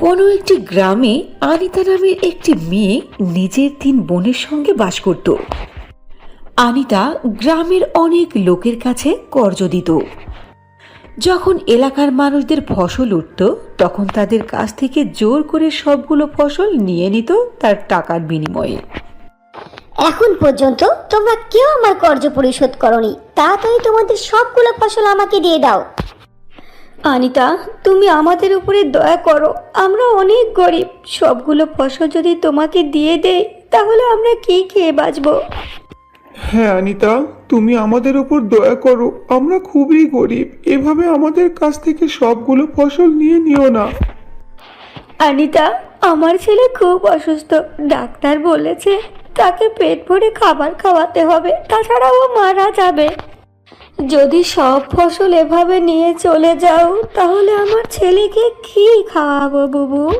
কোনো একটি গ্রামে আনিতা নামের একটি মেয়ে নিজের তিন বোনের সঙ্গে বাস করত। আনিতা গ্রামের অনেক লোকের কাছে কর্জ দিত। যখন এলাকার মানুষদের ফসল উঠত, তখন তাদের কাছ থেকে জোর করে সবগুলো ফসল নিয়ে নিত তার টাকার বিনিময়ে। এখন পর্যন্ত তোমরা কেউ আমার কর্জ পরিশোধ করনি। তাড়াতাড়ি তোমাদের সবগুলো ফসল আমাকে দিয়ে দাও। আনিতা তুমি আমাদের উপরে দয়া করো। আমরা অনেক গরিব। সবগুলো ফসল যদি তোমাকে দিয়ে দেই তাহলে আমরা কি খেয়ে বাঁচবো? হ্যাঁ অনিতা তুমি আমাদের উপর দয়া করো। আমরা খুবই গরিব। এভাবে আমাদের কাছ থেকে সবগুলো ফসল নিয়ে নিও না। আনিতা আমার ছেলে খুব অসুস্থ। ডাক্তার বলেছে তাকে পেট ভরে খাবার খাওয়াতে হবে। তাছাড়া ও মারা যাবে। যদি সব ফসল এভাবে নিয়ে চলে যাও তাহলে আমার ছেলেকে কি খাওয়াবো বুবু?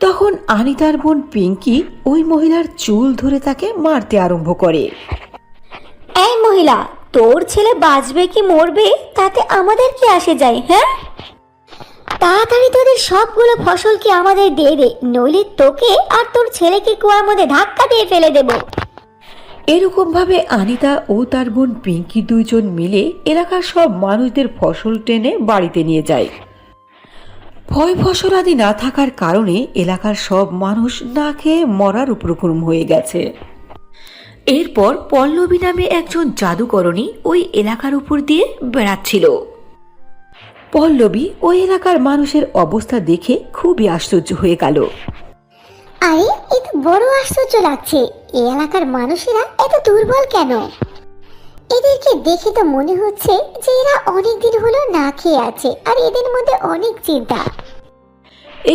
তখন আনিতার বোন পিঙ্কি ওই মহিলার চুল ধরে তাকে মারতে আরম্ভ করে। এই মহিলা তোর ছেলে বাঁচবে কি মরবে তাতে আমাদের কি আসে যায় হ্যাঁ? তাড়াতাড়ি তোদের সবগুলো ফসল কি আমাদের দিয়ে দে নইলে তোকে আর তোর ছেলেকে কুয়ার মধ্যে ধাক্কা দিয়ে ফেলে দেবো। এরকম ভাবে আনিতা ও তার বোন পিঙ্কি দুইজন মিলে এলাকার সব মানুষদের ফসল টেনে বাড়িতে নিয়ে যায়। ভয় ফসল আদি না থাকার কারণে এলাকার সব মানুষ না খেয়ে মরার উপক্রম হয়ে গেছে। এরপর পল্লবী নামে একজন জাদুকরণী ওই এলাকার উপর দিয়ে বেড়াচ্ছিল। পল্লবী ওই এলাকার মানুষের অবস্থা দেখে খুবই আশ্চর্য হয়ে গেল। আরে, এ তো বড় আশ্চর্য লাগছে। এই এলাকার মানুষেরা এত দুর্বল কেন? এদেরকে দেখে তো মনে হচ্ছে যে এরা অনেক দিন হলো না খেয়ে আছে, আর এদের মধ্যে অনেক চিন্তা।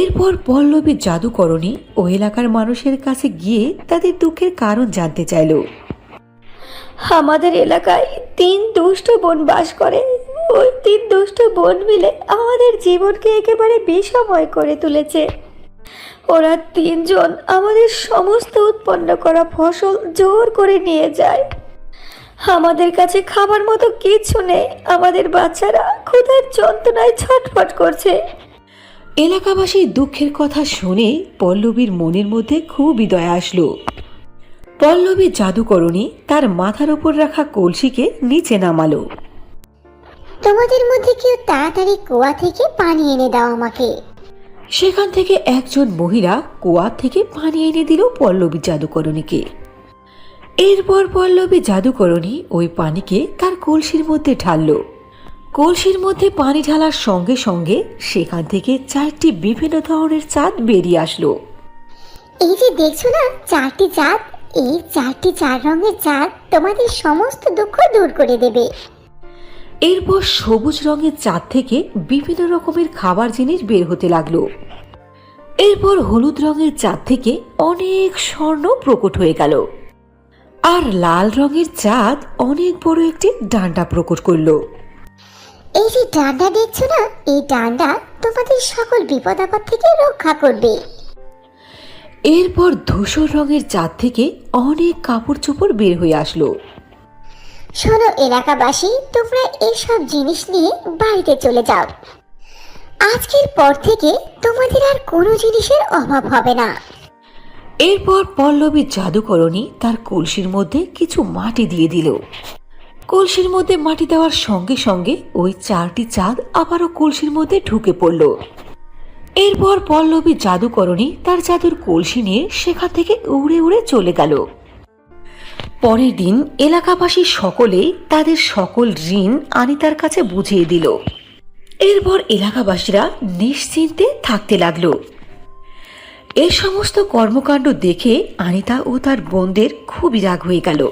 এরপর পল্লবী জাদুকরণী ও এলাকার মানুষের কাছে গিয়ে তাদের দুঃখের কারণ জানতে চাইল। আমাদের এলাকায় তিন দুষ্ট বোন বাস করে। ওই তিন দুষ্ট বোন মিলে আমাদের জীবনকে একেবারে বিষময় করে তুলেছে। ওরা তিনজন আমাদের সমস্ত উৎপন্ন করা ফসল জোর করে নিয়ে যায়। আমাদের কাছে খাবার মতো কিছু নেই। আমাদের বাচ্চারা ক্ষুধার যন্ত্রণায় ছটফট করছে। এলাকাবাসীর দুঃখের কথা শুনে পল্লবীর মনের মধ্যে খুবই দয়া আসলো। পল্লবী জাদুকরণী তার মাথার উপর রাখা কলসিকে নিচে নামালো। তোমাদের মধ্যে কেউ তাড়াতাড়ি কুয়া থেকে পানি এনে দাও আমাকে। সেখান থেকে একজন মহিলা কুয়া থেকে পানি এনে দিল পল্লবী জাদুকরণীকে। এরপর পল্লবী জাদুকরণী ওই পানিকে তার কলসির মধ্যে ঢাললো। কলসির মধ্যে পানি ঢালার সঙ্গে সঙ্গে সেখান থেকে চারটি বিভিন্ন ধরনের চাঁদ বেরিয়ে আসলো। এই যে দেখছ না, চারটি চাঁদ, এই চারটি চার রঙের চাঁদ তোমাদের সমস্ত দুঃখ দূর করে দেবে। এরপর সবুজ রঙের চাঁদ থেকে বিভিন্ন রকমের খাবার জিনিস বের হতে লাগল। এরপর হলুদ রঙের চাঁদ থেকে অনেক স্বর্ণ প্রকট হয়ে গেল। আর লাল রঙের চাঁদ অনেক বড় একটি ডান্ডা প্রকট করল। এই যে ডান্ডা দেখছ না এই ডান্ডা তোমাদের সকল বিপদ আপদ থেকে রক্ষা করবে। এরপর ধূসর রঙের চাঁদ থেকে অনেক কাপড় চোপড় বের হয়ে আসলো। শোনো, এলাকাবাসী, তোমরা এইসব জিনিস নিয়ে বাড়িতে চলে যাও। আজকের পর থেকে তোমাদের আর কোনো জিনিসের অভাব হবে না। এরপর পল্লবী জাদুকরণী তার কলসির মধ্যে কিছু মাটি দিয়ে দিল। কলসির মধ্যে মাটি দেওয়ার সঙ্গে সঙ্গে ওই চারটি চাঁদ আবারও কলসির মধ্যে ঢুকে পড়ল। এরপর পল্লবী জাদুকরণী তার জাদুর কলসি নিয়ে সেখান থেকে উড়ে উড়ে চলে গেল। পরের দিন এলাকাবাসী সকলেই তাদের সকল ঋণ আনিতার কাছে বুঝিয়ে দিল। এরপর এলাকাবাসীরা নিশ্চিন্তে থাকতে লাগল। এই সমস্ত কর্মকাণ্ড দেখে আনিতা ও তার বোনদের খুবই রাগ হয়ে গেল।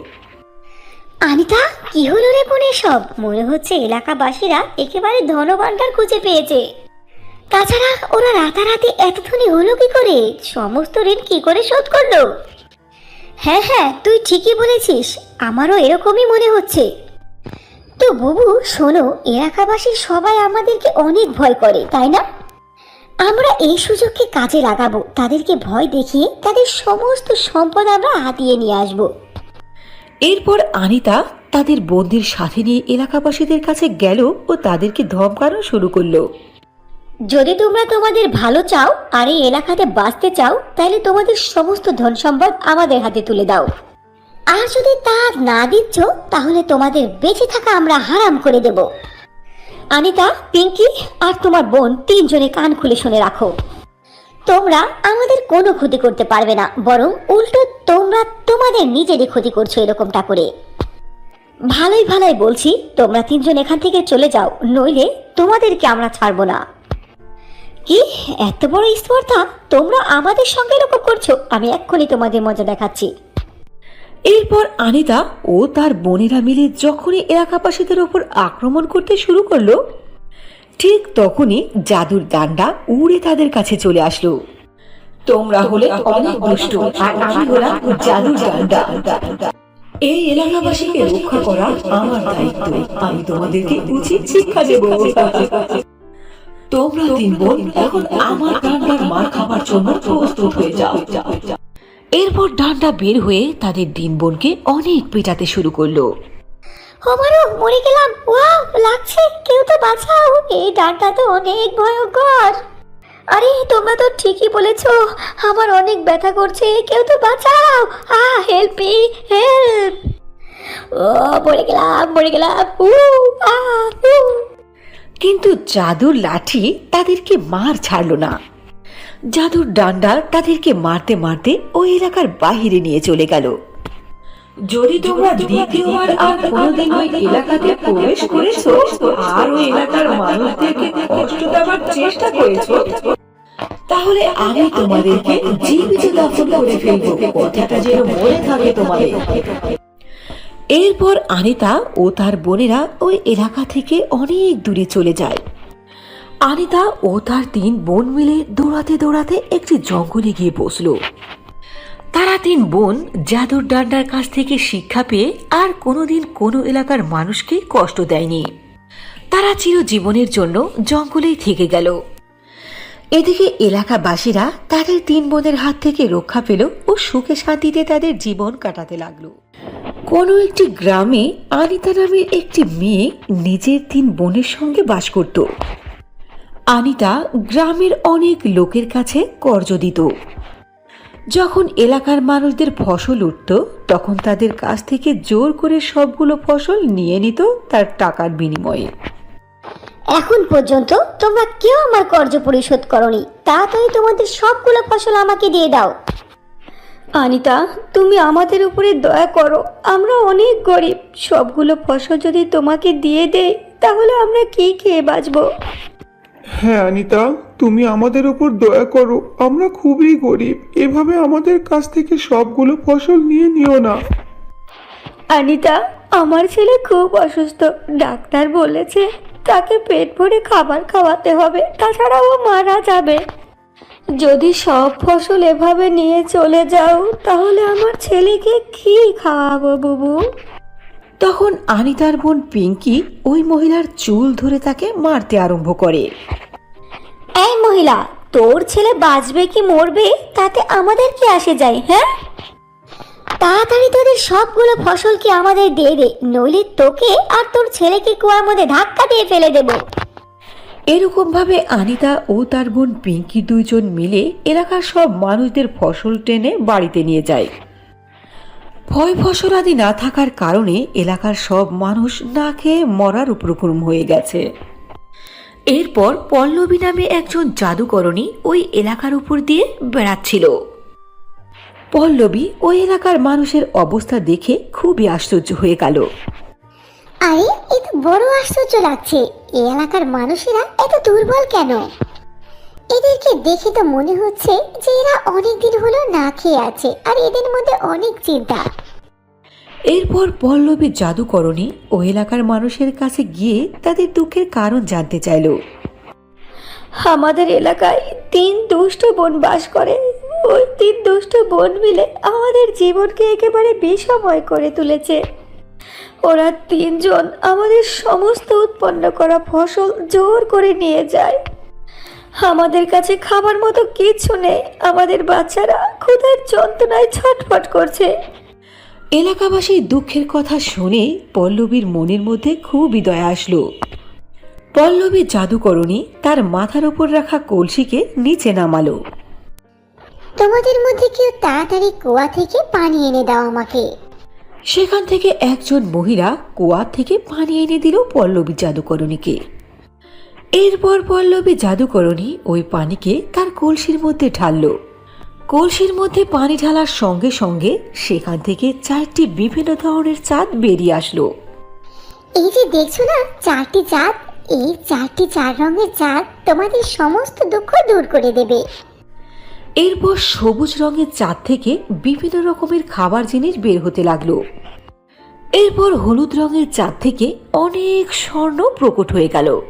আনিতা, কি হলো রে বোন সব মনে হচ্ছে এলাকাবাসীরা একেবারে ধনভাণ্ডার খুঁজে পেয়েছে। তাছাড়া ওরা রাতারাতি এত ধনী হলো কি করে? সমস্ত ঋণ কি করে শোধ করল? হ্যাঁ হ্যাঁ তুই ঠিকই বলেছিস, আমারও এরকমই মনে হচ্ছে। তো বাবু, শোনো, এলাকাবাসী সবাই আমাদেরকে অনেক ভয় করে, তাই না? আমরা এই সুযোগকে কাজে লাগাবো, তাদেরকে ভয় দেখিয়ে তাদের সমস্ত সম্পদ আমরা হাতিয়ে নিয়ে আসব। এরপর আনিতা তাদের বোনদের সাথে নিয়ে এলাকাবাসীদের কাছে গেল ও তাদেরকে ধমকানো শুরু করল। যদি তোমরা তোমাদের ভালো চাও আর এই এলাকাতে বাঁচতে চাও, তাহলে তোমাদের সমস্ত ধন সম্পদ আমাদের হাতে তুলে দাও। আর যদি তা না দিচ্ছ, তাহলে তোমাদের বেঁচে থাকা আমরা হারাম করে দেব। আনিতা, পিঙ্কি আর তোমার বোন তিনজনে কান খুলে শুনে রাখো। তোমরা আমাদের কোনো ক্ষতি করতে পারবে না, বরং উল্টো তোমরা তোমাদের নিজেরই ক্ষতি করছ এরকমটা করে। ভালোই ভালোই বলছি, তোমরা তিনজন এখান থেকে চলে যাও, নইলে তোমাদেরকে আমরা ছাড়বো না। কি এত বড় স্পর্ধা তোমরা আমাদের সঙ্গে এরকম করছ। আমি এক্ষুনি তোমাদের মজা দেখাচ্ছি। এরপর আনিতা ও তার বোনেরা মিলে যখনই এলাকাবাসীদের ওপর আক্রমণ করতে শুরু করল, ঠিক তখনই জাদুর ডান্ডা উড়ে তাদের কাছে চলে আসলো। তোমরা হলে অনেক দুষ্ট, আর আমি হলাম জাদুর ডান্ডা এই এলাকাবাসীকে রক্ষা করা আমার দায়িত্ব। আমি তোমাদেরকে উচিত শিক্ষা দেব। তোমরা তিন বোন এখন আমার ডান্ডার মার খাবার জন্য প্রস্তুত হয়ে যাও। এরপর ডান্ডা বের হয়ে তাদের দিন বোনকে অনেক পেটাতে শুরু করল। আমারও মরে গেলাম। ওয়াও লাগছে। কেউ তো বাঁচাও। এই ডানটা তো অনেক ভয়ঙ্কর। আরে তোমরা তো ঠিকই বলেছ আমার অনেক ব্যথা করছে। কেউ তো বাঁচাও। আ হেল্প মি হেল্প ও মরে গেলাম মরে গেলাম। উ আ উ কিন্তু জাদুর লাঠি তাদেরকে মার ছাড়লো না। জাদুর ডান্ডা তাদেরকে মারতে মারতে ওই এলাকার বাহিরে নিয়ে চলে গেল। যদি তোমরা দ্বিতীয়বার আর কোনোদিন ওই এলাকাতে প্রবেশ করেছ, আর ওই এলাকার মানুষদেরকে কষ্ট দেওয়ার চেষ্টা করেছ, তাহলে আমি তোমাদেরকে জীবিত দাফন করে ফেলব। কথাটা যেন মনে থাকে তোমাদের। এরপর আনিতা ও তার বোনেরা ওই এলাকা থেকে অনেক দূরে চলে যায়। আনিতা ও তার তিন বোন মিলে দৌড়াতে দৌড়াতে একটি জঙ্গলে গিয়ে বসল। তারা তিন বোন জাদুর ডান্ডার কাছ থেকে শিক্ষা পেয়ে আর কোনোদিন কোনো এলাকার মানুষকে কষ্ট দেয়নি। তারা চিরজীবনের জন্য জঙ্গলেই থেকে গেল। এদিকে এলাকাবাসীরা তাদের তিন বোনের হাত থেকে রক্ষা পেল ও সুখে শান্তিতে তাদের জীবন কাটাতে লাগল। কোনো একটি গ্রামে আনিতা নামের একটি মেয়ে নিজের তিন বোনের সঙ্গে বাস করত। আনিতা গ্রামের অনেক লোকের কাছে কর্জ দিত। যখন এলাকার মানুষদের ফসল উঠত, তখন তাদের কাছ থেকে জোর করে সবগুলো ফসল নিয়ে নিত তার টাকার বিনিময়ে। এখন পর্যন্ত তোমরা কেউ আমার কর্জ পরিশোধ করনি। তাড়াতাড়ি তোমাদের সবগুলো ফসল আমাকে দিয়ে দাও। আনিতা তুমি আমাদের উপরে দয়া করো। আমরা অনেক গরিব। সবগুলো ফসল যদি তোমাকে দিয়ে দেই তাহলে আমরা কি খেয়ে বাঁচবো? হ্যাঁ আনিতা তুমি আমাদের উপর দয়া করো। আমরা খুবই গরিব। এভাবে আমাদের কাছ থেকে সবগুলো ফসল নিয়ে নিও না। আনিতা আমার ছেলে খুব অসুস্থ। ডাক্তার বলেছে তাকে পেট ভরে খাবার খাওয়াতে হবে। তাছাড়া ও মারা যাবে। যদি সব ফসল এভাবে নিয়ে চলে যাও তাহলে আমার ছেলেকে কি খাওয়াবো বুবু? তখন আনিতার বোন পিঙ্কি ওই মহিলার চুল ধরে তাকে মারতে আরম্ভ করে। এই মহিলা তোর ছেলে বাঁচবে কি মরবে তাতে আমাদের কি আসে যায় হ্যাঁ? তাড়াতাড়ি তোদের সবগুলো ফসল কি আমাদের দিয়ে দে নইলে তোকে আর তোর ছেলেকে কুয়ার মধ্যে ধাক্কা দিয়ে ফেলে দেবো। এরকম ভাবে আনিতা ও তার বোন পিঙ্কি দুইজন মিলে এলাকার সব মানুষদের ফসল টেনে বাড়িতে নিয়ে যায়। ভয় ফসল আদি না থাকার কারণে এলাকার সব মানুষ না খেয়ে মরার উপক্রম হয়ে গেছে। এরপর পল্লবী নামে একজন জাদুকরণী ওই এলাকার উপর দিয়ে বেড়াচ্ছিল। পল্লবী ওই এলাকার মানুষের অবস্থা দেখে খুবই আশ্চর্য হয়ে গেল। আরে এ তো বড় আশ্চর্য লাগছে। এই এলাকার মানুষেরা এত দুর্বল কেন? এদেরকে দেখে তো মনে হচ্ছে যে এরা অনেক দিন হলো না খেয়ে আছে আর এদের মধ্যে অনেক চিন্তা। এরপর পল্লবী জাদুকরণী ও এলাকার মানুষের কাছে গিয়ে তাদের দুঃখের কারণ জানতে চাইল। আমাদের এলাকায় তিন দুষ্ট বোন বাস করে। ওই তিন দুষ্ট বোন মিলে আমাদের জীবনকে একেবারে বিষময় করে তুলেছে। ওরা তিনজন আমাদের সমস্ত উৎপন্ন করা ফসল জোর করে নিয়ে যায়। আমাদের কাছে খাবার মতো কিছু নেই। আমাদের বাচ্চারা ক্ষুধার যন্ত্রণায় ছটফট করছে। এলাকাবাসীর দুঃখের কথা শুনে পল্লবীর মনের মধ্যে খুবই দয়া আসলো। পল্লবী জাদুকরণী তার মাথার উপর রাখা কলসিকে নিচে নামালো। তোমাদের মধ্যে কেউ তাড়াতাড়ি কুয়া থেকে পানি এনে দাও আমাকে। সেখান থেকে একজন মহিলা কুয়া থেকে পানি এনে দিল পল্লবী জাদুকরণীকে। এরপর পল্লবী জাদুকরণী ওই পানিকে তার কলসির মধ্যে ঢালল। কলসির মধ্যে পানি ঢালার সঙ্গে সঙ্গে সেখান থেকে চারটি বিভিন্ন ধরনের চাঁদ বেরিয়ে আসলো। এই যে দেখছ না, চারটি চাঁদ, এই চারটি চার রঙের চাঁদ তোমাদের সমস্ত দুঃখ দূর করে দেবে। এরপর সবুজ রঙের চাঁদ থেকে বিভিন্ন রকমের খাবার জিনিস বের হতে লাগল। এরপর হলুদ রঙের চাঁদ থেকে অনেক স্বর্ণ প্রকট হয়ে গেল।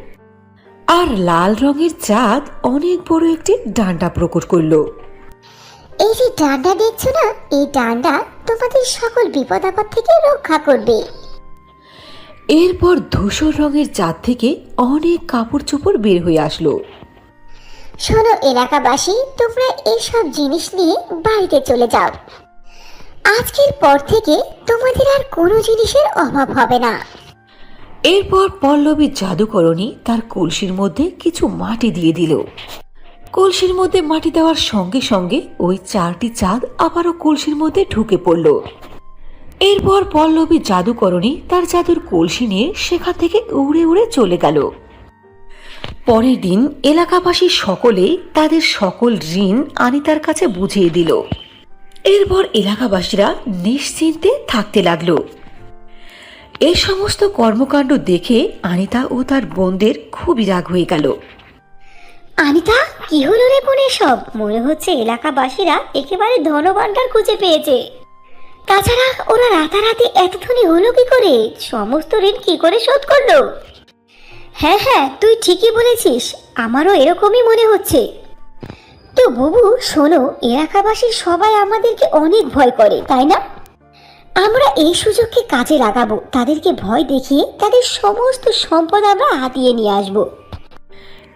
আর লাল রঙের চাঁদ অনেক বড় একটি ডান্ডা প্রকট করল। এই যে ডান্ডা দেখছ না এই ডান্ডা তোমাদের সকল বিপদ আপদ থেকে রক্ষা করবে। এরপর ধূসর রঙের চাঁদ থেকে অনেক কাপড় চোপড় বের হয়ে আসলো। শোনো, এলাকাবাসী, তোমরা এইসব জিনিস নিয়ে বাড়িতে চলে যাও। আজকের পর থেকে তোমাদের আর কোনো জিনিসের অভাব হবে না। এরপর পল্লবী জাদুকরণী তার কলসির মধ্যে কিছু মাটি দিয়ে দিল। কলসির মধ্যে মাটি দেওয়ার সঙ্গে সঙ্গে ওই চারটি চাঁদ আবারও কলসির মধ্যে ঢুকে পড়ল। এরপর পল্লবী জাদুকরণী তার জাদুর কলসি নিয়ে সেখান থেকে উড়ে উড়ে চলে গেল। পরের দিন এলাকাবাসী সকলে তাদের সকল ঋণ আনিতার কাছে বুঝিয়ে দিল। এরপর এলাকাবাসীরা নিশ্চিন্তে থাকতে লাগল। এই সমস্ত কর্মকাণ্ড দেখে আনিতা ও তার বোনদের খুবই রাগ হয়ে গেল। আনিতা, কি হলো রে কোনে সব মনে হচ্ছে এলাকাবাসীরা একেবারে ধনভাণ্ডার খুঁজে পেয়েছে। তাছাড়া ওরা রাতারাতি এত ধনী হলো কি করে? সমস্ত ঋণ কি করে শোধ করল? হ্যাঁ হ্যাঁ তুই ঠিকই বলেছিস। আমারও এরকমই মনে হচ্ছে। তো বুবু, শোনো এলাকাবাসীর সবাই আমাদেরকে অনেক ভয় করে, তাই না? আমরা এই সুযোগকে কাজে লাগাবো। তাদেরকে ভয় দেখিয়ে তাদের সমস্ত সম্পদ আমরা হাতিয়ে নিয়ে আসব।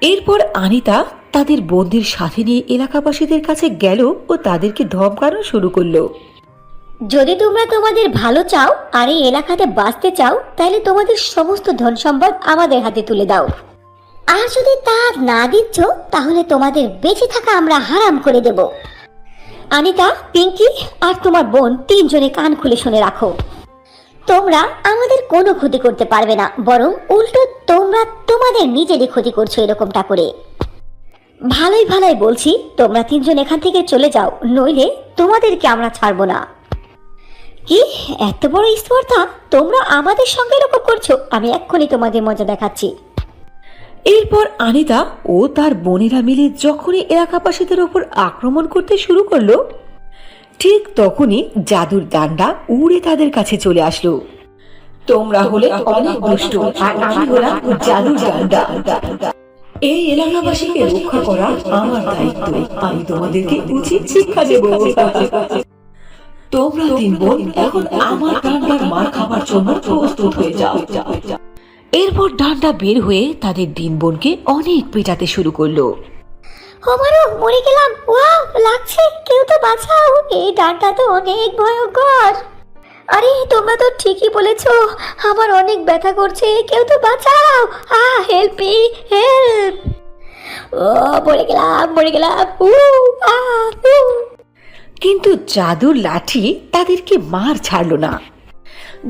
এরপর আনিতা তাদের বোনদের সাথে নিয়ে এলাকাবাসীদের কাছে গেল ও তাদেরকে ধমকানো শুরু করল। যদি তোমরা তোমাদের ভালো চাও আর এই এলাকাতে বাঁচতে চাও, তাহলে তোমাদের সমস্ত ধন সম্পদ আমাদের হাতে তুলে দাও। আর যদি তা না দিচ্ছ, তাহলে তোমাদের বেঁচে থাকা আমরা হারাম করে দেব। আনিতা, পিঙ্কি আর তোমার বোন তিনজনে কান খুলে শুনে রাখো। তোমরা আমাদের কোনো ক্ষতি করতে পারবে না, বরং উল্টো তোমরা তোমাদের নিজেরই ক্ষতি করছ এরকমটা করে। ভালোই ভালোই বলছি, তোমরা তিনজন এখান থেকে চলে যাও, নইলে তোমাদেরকে আমরা ছাড়বো না। কি এত বড় স্পর্ধা? তোমরা আমাদের সঙ্গে এরকম করছ। আমি এক্ষুনি তোমাদের মজা দেখাচ্ছি। এরপর আনিতা ও তার বোনেরা মিলে যখনই এলাকাবাসীদের ওপর আক্রমণ করতে শুরু করল, ঠিক তখনই জাদুর ডান্ডা উড়ে তাদের কাছে চলে আসলো। তোমরা হলে অনেক দুষ্ট, আর আমি হলাম জাদুর ডান্ডা এই এলাকাবাসীকে রক্ষা করা আমার দায়িত্ব। আমি তোমাদেরকে উচিত শিক্ষা দেব। তোমরা তিন বোন এখন আমার ডান্ডার মার খাবার জন্য প্রস্তুত হয়ে যাও। এরপর ডান্ডা বের হয়ে তাদের দিন বোনকে অনেক পেটাতে শুরু করল। আমারও মরে গেলাম। ওয়াও লাগছে। কেউ তো বাঁচাও। এই ডানটা তো অনেক ভয়ঙ্কর। আরে তোমরা তো ঠিকই বলেছ আমার অনেক ব্যথা করছে। কেউ তো বাঁচাও। আ হেল্প মি হেল্প ও মরে গেলাম মরে গেলাম। উ আ উ। কিন্তু জাদুর লাঠি তাদেরকে মার ছাড়লো না।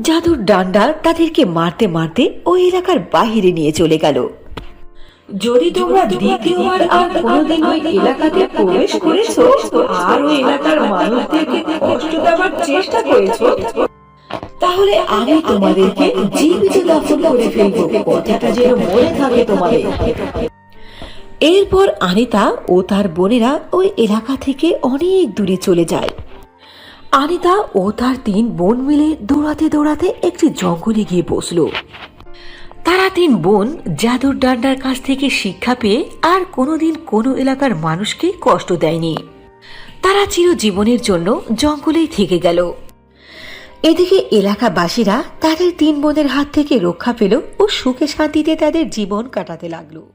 জাদুর ডান্ডা তাদেরকে মারতে মারতে ওই এলাকার বাহিরে নিয়ে চলে গেল। যদি তোমরা দ্বিতীয়বার আর কোনোদিন ওই এলাকাতে প্রবেশ করেছ, আর ওই এলাকার মানুষদেরকে কষ্ট দেওয়ার চেষ্টা করেছ, তাহলে আমি তোমাদেরকে জীবিত দাফন করে ফেলব। কথাটা যেন মনে থাকে তোমাদের। এরপর আনিতা ও তার বোনেরা ওই এলাকা থেকে অনেক দূরে চলে যায়। আনিতা ও তার তিন বোন মিলে দৌড়াতে দৌড়াতে একটি জঙ্গলে গিয়ে বসল। তারা তিন বোন জাদুর ডান্ডার কাছ থেকে শিক্ষা পেয়ে আর কোনোদিন কোনো এলাকার মানুষকে কষ্ট দেয়নি। তারা চিরজীবনের জন্য জঙ্গলেই থেকে গেল। এদিকে এলাকাবাসীরা তাদের তিন বোনের হাত থেকে রক্ষা পেল ও সুখে শান্তিতে তাদের জীবন কাটাতে লাগল।